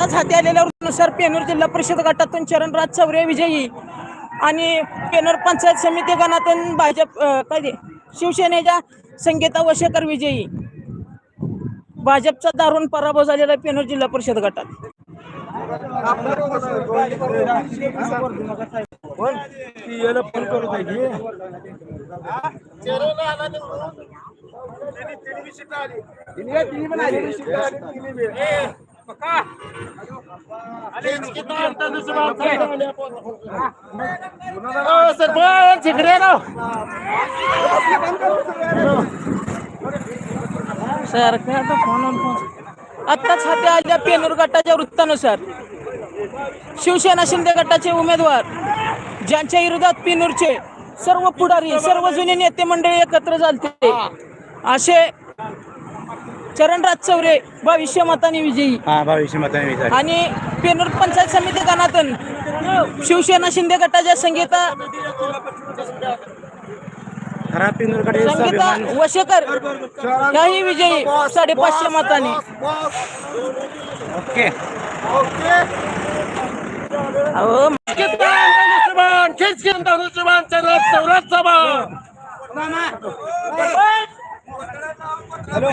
आज हाती आलेल्यानुसार पेनूर जिल्हा परिषद गटातून चरणराज चौरे विजयी आणि पेनूर पंचायत समिती गणातून भाजप काय शिवसेनेच्या संगीता वशेकर विजयी. भाजपचा दारुण पराभव झालेला आहे पेनूर जिल्हा परिषद गटात. सरपंच इकडे ना आता फोन फोन आत्ताच हाती आल्या पेनूर गटाच्या वृत्तानुसार. शिवसेना शिंदे गटाचे उमेदवार ज्यांच्या विरोधात पेनूरचे सर्व पुढारी सर्व जुने नेते मंडळी एकत्र झालते. असे चरणराज चौरे भविष्य मताने विजयी हा भविष्य मताने विचार आणि पेनूर पंचायत समिती गणातून शिवसेना शिंदे गटाच्या संगीता खराब पिंजरकडे संगीता वशेकर याही विजयी साडेपाचशे मताने ओके अहो alô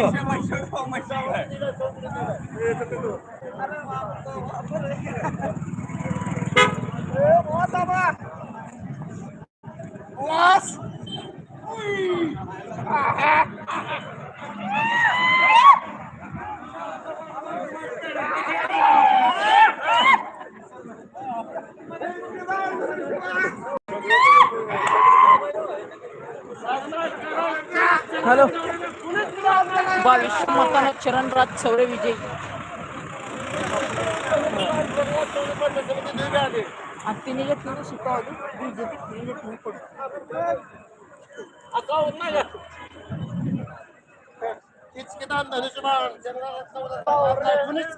Hello. बावीसशे मताने चरणराज चौरे विजयी. आणि तिने जे तिने शिकवली बीजेपी तिने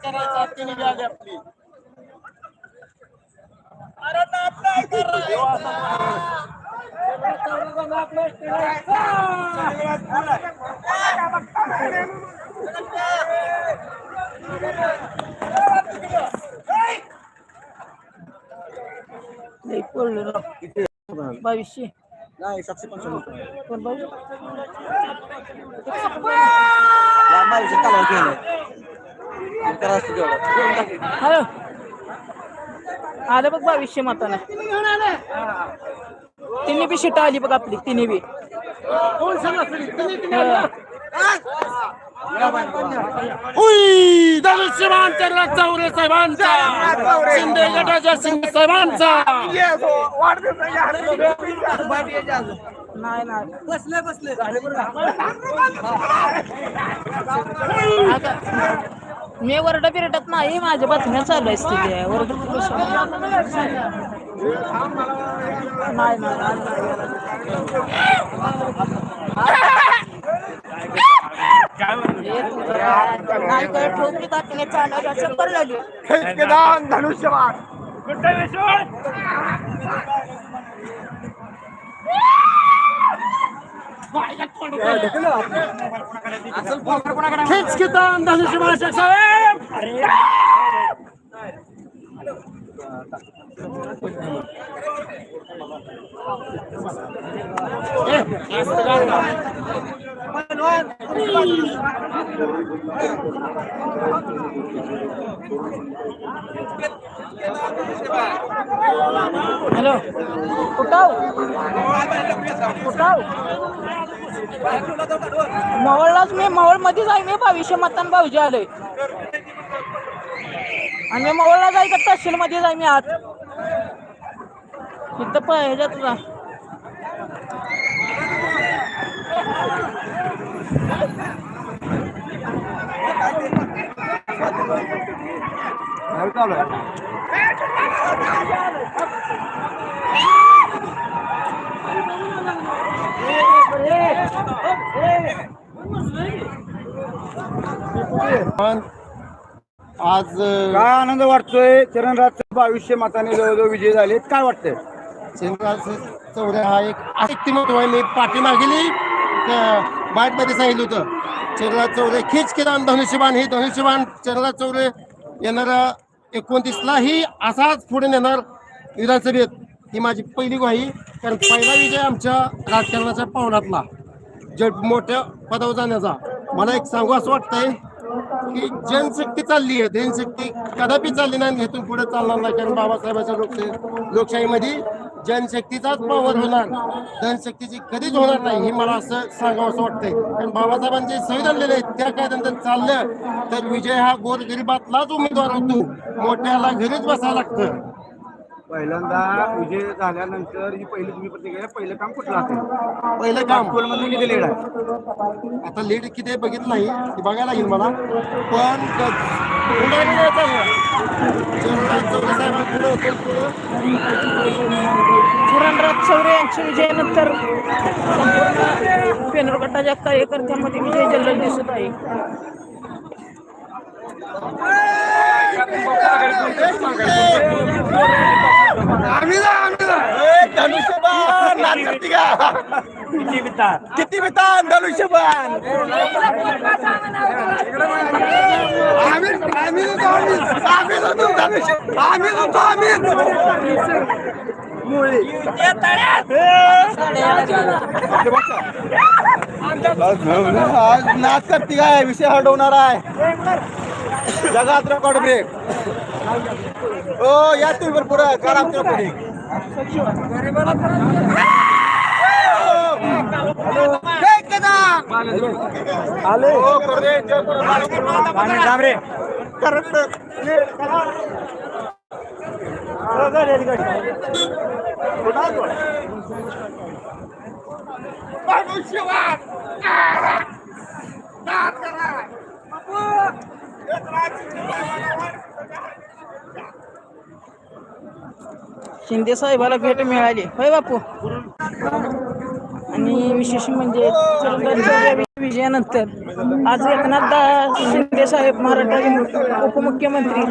करायचा तिने पडली लई पडलं बावीसशे. नाही सातशे पंच्याण्णव कोण बावीस हॅलो. आलं बघ बावीसशे मताने. तिन्ही बी शिटा आली बघ आपली तिन्ही बी. उई धनुष्यबाण चरला चौरे साहेबांचा शिंदे गटाच्या शिंदे साहेबांचा. नाही नाही. बसले बसले. मी वरड बिरडत नाही माझ्या बातम्या चालू असते ते वरड नाही. नाही काय ठोकली काटणे चालू चक्कर लागली धनुष्यबाण खेच कितान धनुष्यबाण साहेब हॅलो. कुठाव कुठाव मावळलाच मी मावळ मध्येच जाई मी बावीसशे मतान भाऊजी आलोय. आणि मी मावळला का तहसील मध्येच आहे मी आत इथं पाहिजे ह्याच्यात जा आज काय आनंद वाटतोय? चरणराज बावीसशे मताने जवळजवळ विजय झाले काय वाटतंय? चंद्रराज चौरे हा एक मी पाठीमागेली बाईटमध्ये सांगितलं होतं. चेरला चौरे खिच केला धनुष्यबाण हे धनुष्यबाण चेरला चौरे येणारा एकोणतीसलाही असाच पुढे नेणार विधानसभेत. ही माझी पहिली ग्वाही. कारण पहिला विजय आमच्या राजकारणाच्या पावलातला. जे मोठ्या पदावर जाण्याचा. मला एक सांगू असं वाटतंय की जनशक्ती चालली आहे. जनशक्ती कदापि चालली नाही आणि इथून पुढे चालणार नाही. कारण बाबासाहेबांच्या लोकशाही लोकशाहीमध्ये जनशक्तीचाच पावर होणार. जनशक्तीची कधीच होणार नाही हे मला असं सांगावं असं वाटतंय. कारण बाबासाहेबांचे संविधान लिहिले आहे, त्या कायद्यानंतर चाललं. तर विजय हा गोरगरिबातलाच उमेदवार होतो. मोठ्याला घरीच बसायला लागतं. पहिल्यांदा विजय झाल्यानंतर ही पहिली तुम्ही प्रतिक्रिया पहिलं काम कुठलं असेल पहिलं काम. मध्ये किती लेड आहे? आता लीड किती बघितलं नाही. ते बघायला लागेल मला. पण ग- पुढे नाही चालणार. चंद्रकांत चौधरी साहेबांपुढं होतं, पुढं किरणराज चौरे यांच्या विजयानंतर संपूर्ण पेनूर गटाच्या कार्यकर्त्यांमध्ये विजय जल्लोष दिसत आहे. किती विधान धनुष्यबाण आम्ही आम्ही होतो आम्ही आम्ही धनुष्य आम्ही आज नाच करती काय विषय हटवणार आहे जगात रेकॉर्ड ब्रेक हो या तुम्ही भरपूर करा आमच्या पुढे आले हो करू दे जय शिंदे साहेबाला भेट मिळाली. होय बापू. आणि विशेष म्हणजे विजयानंतर आज एकनाथदा शिंदे साहेब महाराष्ट्राचे उपमुख्यमंत्री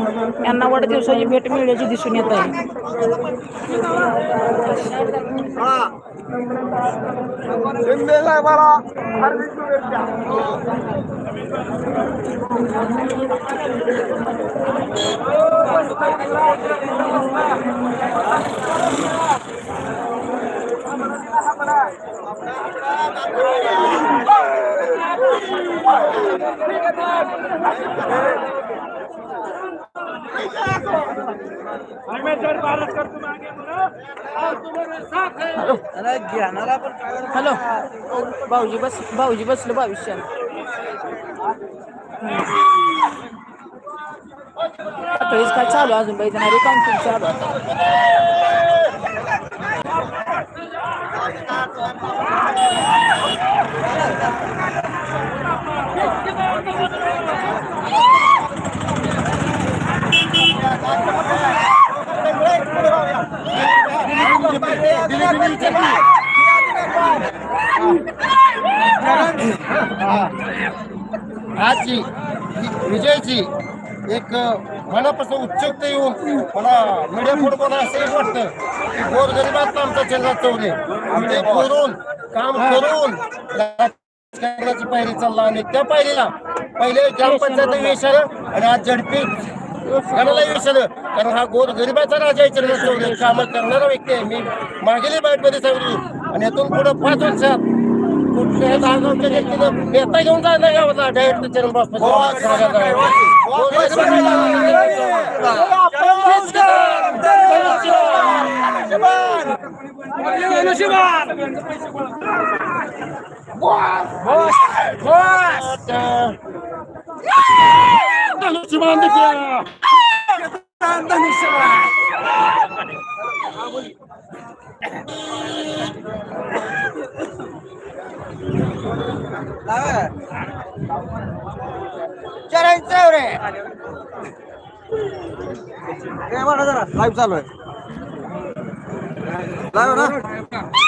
यांना वाढदिवसाची भेट मिळाल्याची दिसून येत आहे. हॅलो. साहेबाला हार्दिक हॅलो भाऊजी बस भाऊजी बसलो भविष्यात. काय चालू अजून? बाई देणारी काउंटिंग चालू आहे. आजची ही विजयची एक मनापासून उत्सुकता येऊन मला मीडिया पुढे बोला असं एक वाटतं की गोरगरिबात आमचा चंद्रा चौरे आमचे करून काम करून राजकारणाची पायरी चालला आणि त्या पायरीला पहिले ग्रामपंचायत यश आणि आज झडपी. यश आलं कारण हा गोर गरिबाचा राजा आहे काम करणारा व्यक्ती आहे मी मागील बाईटमध्ये सांगितली आणि यातून पुढे पाच वर्षात व्यक्तीनं नेता घेऊन जायला गावाला डायरेक्ट चरण चरण चौरे हे बघा जरा. लाईव्ह चालू आहे. लाईव्ह ना.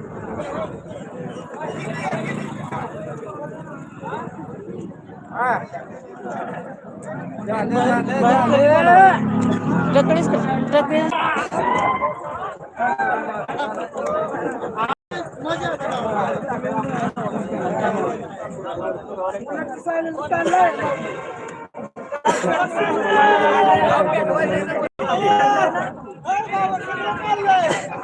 Jangan lupa like,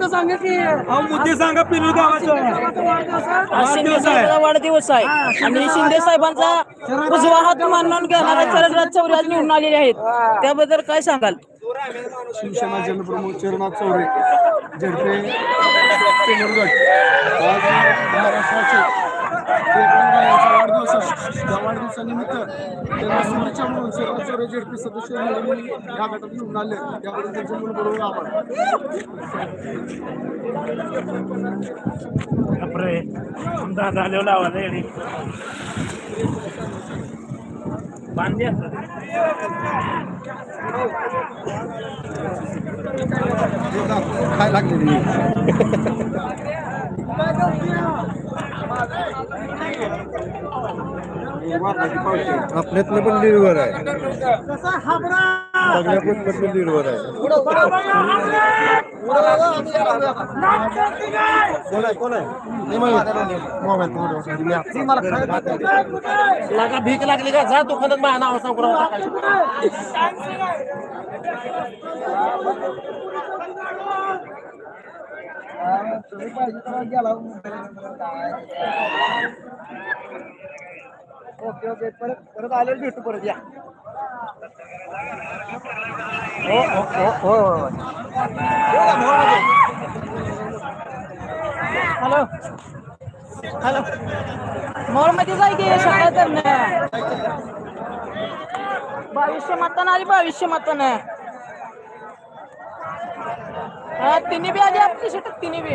मुद्दे सांगा पिनूर गावाचा आज शिंदे साहेबांचा वाढदिवस आहे. आणि शिंदे साहेबांचा उजवा हात मानून घेणारे चरणराज चौरे आज निवडून आलेले आहेत. त्याबद्दल काय सांगाल? शिवसेना जनप्रमुख चरणात चौरे. झडपे आज महाराष्ट्राचे पेपरगावाचा वाढदिवस आहे. त्या वाढदिवसानिमित्त त्यांना शुभेच्छा म्हणून चरणात चौरे झडपे सदस्य या गटात निवडून आले. त्याबद्दल त्यांचे मनपूर्वक आभार. आल्यावर लावा असतात काय लागले आपल्यातलं पण निर्भर आहे. सगळ्या पण निर्भर आहे कोण आहे कोण आहे लागा भीक लागली का जा दुकानात माझ्या नाव सांगू ओके ओके परत परत आलेलं भेटू परत या हॅलो हॅलो मॉलमध्ये जाय की सकाळ तर बावीसशे मतानं आली बावीसशे मतानं हा तिन्ही बी आली आपली सीट तिन्ही बी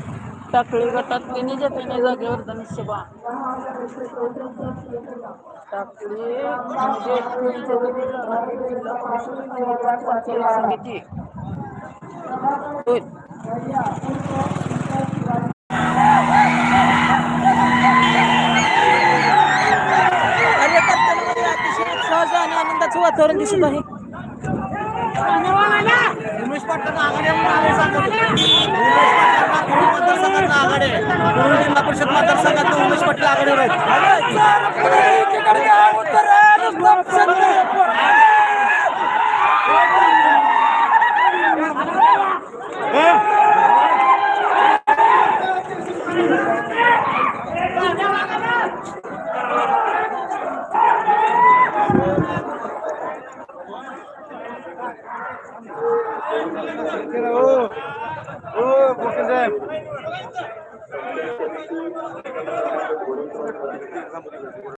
टाकळी गटात तिन्ही जे तिन्ही जागेवर धनुष्यबा टाकळी समिती अतिशय उत्साहाचं आणि आनंदाचं वातावरण दिसत आहे. उमेश पाटलांना आघाडी म्हणून आम्ही सांगत होतो. उमेश पाटलांना कुरुल मतदारसंघातनं आघाडी आहे. कुरुल जिल्हा परिषद मतदारसंघात उमेश पाटील आघाडीवर आहेत